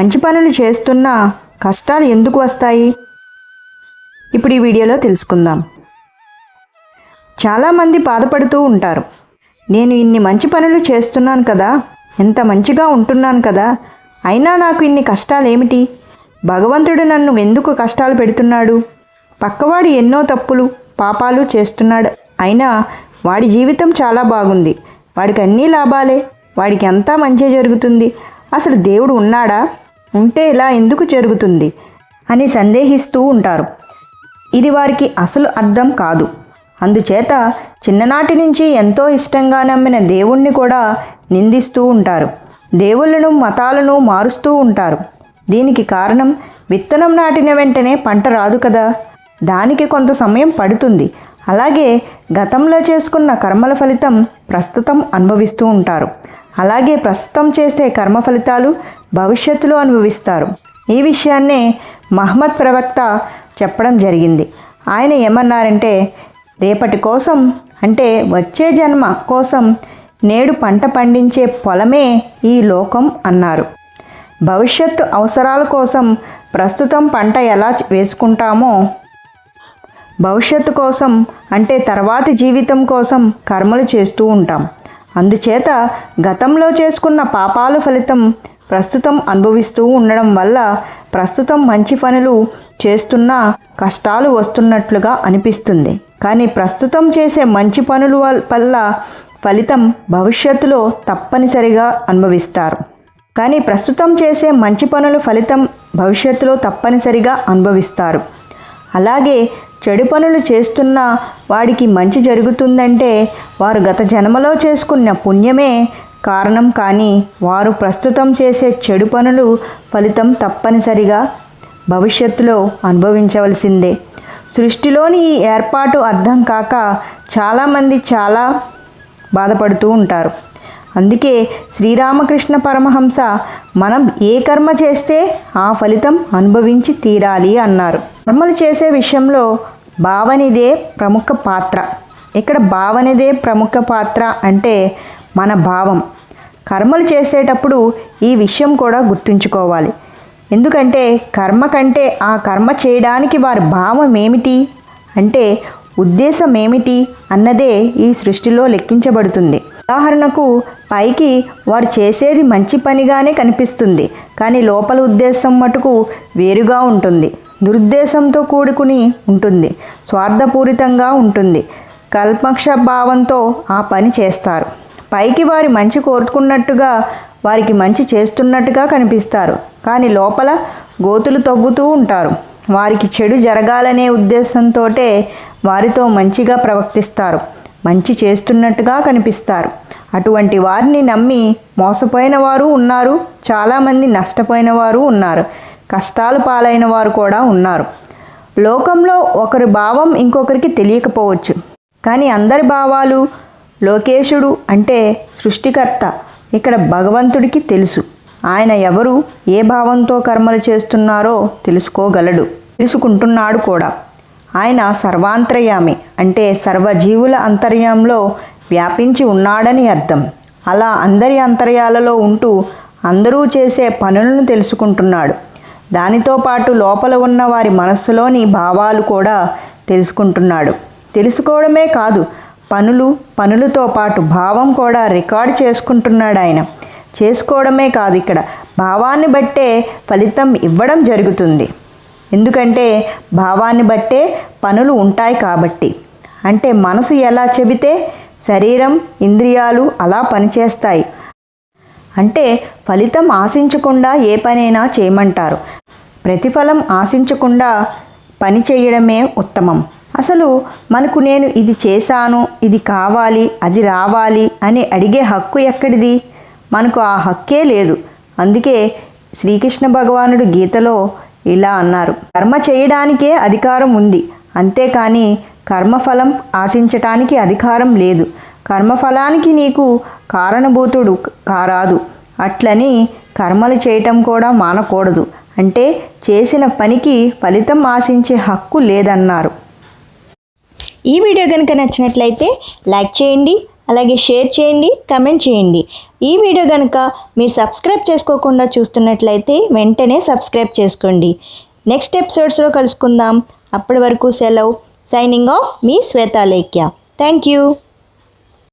మంచి పనులు చేస్తున్నా కష్టాలు ఎందుకు వస్తాయి? ఇప్పుడు ఈ వీడియోలో తెలుసుకుందాం. చాలామంది బాధపడుతూ ఉంటారు. నేను ఇన్ని మంచి పనులు చేస్తున్నాను కదా ఎంత మంచిగా ఉంటున్నాను కదా అయినా నాకు ఇన్ని కష్టాలు ఏమిటి భగవంతుడు నన్ను ఎందుకు కష్టాలు పెడుతున్నాడు? పక్కవాడు ఎన్నో తప్పులు పాపాలు చేస్తున్నాడు. అయినా వాడి జీవితం చాలా బాగుంది. వాడికి అన్నీ లాభాలే. వాడికి అంతా మంచి జరుగుతుంది. అసలు దేవుడు ఉన్నాడా? ఉంటే ఇలా ఎందుకు జరుగుతుంది అని సందేహిస్తూ ఉంటారు. ఇది వారికి అసలు అర్థం కాదు. అందుచేత చిన్ననాటి నుంచి ఎంతో ఇష్టంగా నమ్మిన దేవుణ్ణి కూడా నిందిస్తూ ఉంటారు. దేవుళ్ళను మతాలను మారుస్తూ ఉంటారు. దీనికి కారణం విత్తనం నాటిన వెంటనే పంట రాదు కదా. దానికి కొంత సమయం పడుతుంది. అలాగే గతంలో చేసుకున్న కర్మల ఫలితం ప్రస్తుతం అనుభవిస్తూ ఉంటారు. అలాగే ప్రస్తుతం చేసే కర్మ ఫలితాలు భవిష్యత్తులో అనుభవిస్తారు. ఈ విషయాన్నే మహమ్మద్ ప్రవక్త చెప్పడం జరిగింది. ఆయన ఏమన్నారంటే రేపటి కోసం అంటే వచ్చే జన్మ కోసం నేడు పంట పండించే పొలమే ఈ లోకం అన్నారు. భవిష్యత్తు అవసరాల కోసం ప్రస్తుతం పంట ఎలా వేసుకుంటామో భవిష్యత్తు కోసం అంటే తర్వాతి జీవితం కోసం కర్మలు చేస్తూ ఉంటాం. అందుచేత గతంలో చేసుకున్న పాపాల ఫలితం ప్రస్తుతం అనుభవిస్తూ ఉండడం వల్ల ప్రస్తుతం మంచి పనులు చేస్తున్నా కష్టాలు వస్తున్నట్లుగా అనిపిస్తుంది. కానీ ప్రస్తుతం చేసే మంచి పనుల వల్ల ఫలితం భవిష్యత్తులో తప్పనిసరిగా అనుభవిస్తారు. కానీ ప్రస్తుతం చేసే మంచి పనుల ఫలితం భవిష్యత్తులో తప్పనిసరిగా అనుభవిస్తారు. అలాగే చెడు పనులు చేస్తున్న వాడికి మంచి జరుగుతుందంటే వారు గత జన్మలో చేసుకున్న పుణ్యమే. కారణం కానీ వారు ప్రస్తుతం చేసే చెడు పనులు ఫలితం తప్పనిసరిగా భవిష్యత్తులో అనుభవించవలసిందే. సృష్టిలోని ఈ ఏర్పాటు అర్థం కాక చాలామంది చాలా బాధపడుతూ ఉంటారు. అందుకే శ్రీరామకృష్ణ పరమహంస మనం ఏ కర్మ చేస్తే ఆ ఫలితం అనుభవించి తీరాలి అన్నారు. కర్మలు చేసే విషయంలో భావనిదే ప్రముఖ పాత్ర. ఇక్కడ భావనిదే ప్రముఖ పాత్ర అంటే మన భావం. కర్మలు చేసేటప్పుడు ఈ విషయం కూడా గుర్తుంచుకోవాలి. ఎందుకంటే కర్మ కంటే ఆ కర్మ చేయడానికి వారి భావం ఏమిటి? అంటే ఉద్దేశం ఏమిటి? అన్నదే ఈ సృష్టిలో లెక్కించబడుతుంది. ఉదాహరణకు పైకి వారు చేసేది మంచి పనిగానే కనిపిస్తుంది. కానీ లోపల ఉద్దేశం మటుకు వేరుగా ఉంటుంది. దురుద్దేశంతో కూడుకుని ఉంటుంది. స్వార్థపూరితంగా ఉంటుంది. కల్పక్ష భావంతో ఆ పని చేస్తారు. పైకి వారి మంచి కోరుకున్నట్టుగా వారికి మంచి చేస్తున్నట్టుగా కనిపిస్తారు. కానీ లోపల గోతులు తవ్వుతూ ఉంటారు. వారికి చెడు జరగాలనే ఉద్దేశంతో వారితో మంచిగా ప్రవర్తిస్తారు. మంచి చేస్తున్నట్టుగా కనిపిస్తారు. అటువంటి వారిని నమ్మి మోసపోయిన వారు ఉన్నారు. చాలామంది నష్టపోయిన వారు ఉన్నారు. కష్టాలు పాలైన వారు కూడా ఉన్నారు. లోకంలో ఒకరి భావం ఇంకొకరికి తెలియకపోవచ్చు. కానీ అందరి భావాలు లోకేశుడు అంటే సృష్టికర్త. ఇక్కడ భగవంతుడికి తెలుసు. ఆయన ఎవరు ఏ భావంతో కర్మలు చేస్తున్నారో తెలుసుకోగలడు. తెలుసుకుంటున్నాడు కూడా. ఆయన సర్వాంతర్యామి అంటే సర్వజీవుల అంతర్యంలో వ్యాపించి ఉన్నాడని అర్థం. అలా అందరి అంతర్యాలలో ఉంటూ అందరూ చేసే పనులను తెలుసుకుంటున్నాడు. దానితో పాటు లోపల ఉన్న వారి మనస్సులోని భావాలు కూడా తెలుసుకుంటున్నాడు. తెలుసుకోవడమే కాదు పనులు పనులతో పాటు భావం కూడా రికార్డ్ చేసుకుంటున్నాడు ఆయన. చేసుకోవడమే కాదు ఇక్కడ భావాన్ని బట్టే ఫలితం ఇవ్వడం జరుగుతుంది. ఎందుకంటే భావాన్ని బట్టే పనులు ఉంటాయి కాబట్టి. అంటే మనసు ఎలా చెబితే శరీరం ఇంద్రియాలు అలా పనిచేస్తాయి. అంటే ఫలితం ఆశించకుండా ఏ పనైనా చేయమంటారు. ప్రతిఫలం ఆశించకుండా పని చేయడమే ఉత్తమం. అసలు మనకు నేను ఇది చేశాను ఇది కావాలి అది రావాలి అని అడిగే హక్కు ఎక్కడిది? మనకు ఆ హక్కే లేదు. అందుకే శ్రీకృష్ణ భగవానుడు గీతలో ఇలా అన్నారు. కర్మ చేయడానికే అధికారం ఉంది. అంతేకాని కర్మఫలం ఆశించటానికి అధికారం లేదు. కర్మఫలానికి నీకు కారణభూతుడు కారాదు. అట్లని కర్మలు చేయటం కూడా మానకూడదు. అంటే చేసిన పనికి ఫలితం ఆశించే హక్కు లేదన్నారు. ఈ వీడియో కనుక నచ్చినట్లయితే లైక్ చేయండి అలాగే షేర్ చేయండి కమెంట్ చేయండి. ఈ వీడియో కనుక మీరు సబ్స్క్రైబ్ చేసుకోకుండా చూస్తున్నట్లయితే వెంటనే సబ్స్క్రైబ్ చేసుకోండి. నెక్స్ట్ ఎపిసోడ్స్లో కలుసుకుందాం. అప్పటి వరకు సెలవు. సైనింగ్ ఆఫ్ మీ శ్వేతాలేఖ్య. Thank you